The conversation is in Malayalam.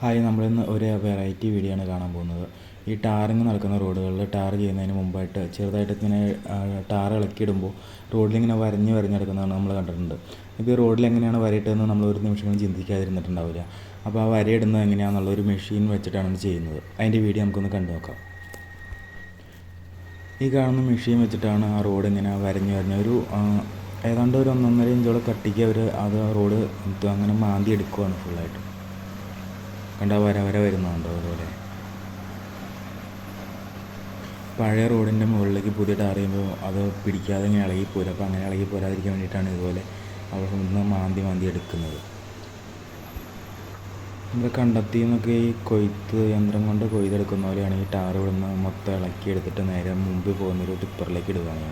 ഹായ് നമ്മളിന്ന് ഒരു വെറൈറ്റി വീഡിയോ ആണ് കാണാൻ പോകുന്നത്. ഈ ടാറിങ് നടക്കുന്ന റോഡുകളിൽ ടാർ ചെയ്യുന്നതിന് മുമ്പായിട്ട് ചെറുതായിട്ട് ഇങ്ങനെ ടാർ ഇളക്കിയിടുമ്പോൾ റോഡിലിങ്ങനെ വരഞ്ഞ് വരഞ്ഞെടുക്കുന്നതാണ് നമ്മൾ കണ്ടിട്ടുണ്ട്. ഈ റോഡിൽ എങ്ങനെയാണ് വരയിട്ടതെന്ന് നമ്മൾ ഒരു നിമിഷം ചിന്തിക്കാതിരുന്നിട്ടുണ്ടാവില്ല. അപ്പോൾ ആ വരയിടുന്നത് എങ്ങനെയാണെന്നുള്ള ഒരു മെഷീൻ വെച്ചിട്ടാണ് ചെയ്യുന്നത്. അതിന്റെ വീഡിയോ നമുക്കൊന്ന് കണ്ടു നോക്കാം. ഈ കാണുന്ന മെഷീൻ വെച്ചിട്ടാണ് ആ റോഡ് ഇങ്ങനെ വരഞ്ഞ് വരഞ്ഞ് ഒരു ഏതാണ്ട് ഒരു ഒന്നൊന്നര ഇഞ്ചോളം കട്ടിക്ക് അവർ അത് റോഡ് അങ്ങനെ മാന്തി എടുക്കുവാണ് ഫുള്ളായിട്ട് കണ്ട വര വര വരുന്നുണ്ടോ അതുപോലെ. പഴയ റോഡിന്റെ മുകളിലേക്ക് പുതിയ ടാർ ചെയ്യുമ്പോൾ അത് പിടിക്കാതെ ഇങ്ങനെ ഇളകിപ്പോരും അപ്പോൾ അങ്ങനെ ഇളകി പോരാതിരിക്കാൻ വേണ്ടിയിട്ടാണ് ഇതുപോലെ അവിടെ നിന്ന് മാന്തി മാന്തി എടുക്കുന്നത്. നമ്മുടെ കണ്ടെത്തി എന്നൊക്കെ ഈ കൊയ്ത്ത് യന്ത്രം കൊണ്ട് കൊയ്തെടുക്കുന്ന പോലെയാണ് ഈ ടാർ ഇവിടുന്ന് മൊത്തം ഇളക്കി എടുത്തിട്ട് നേരെ മുമ്പിൽ പോകുന്നൊരു ടിപ്പറിലേക്ക് ഇടുകയാണ്.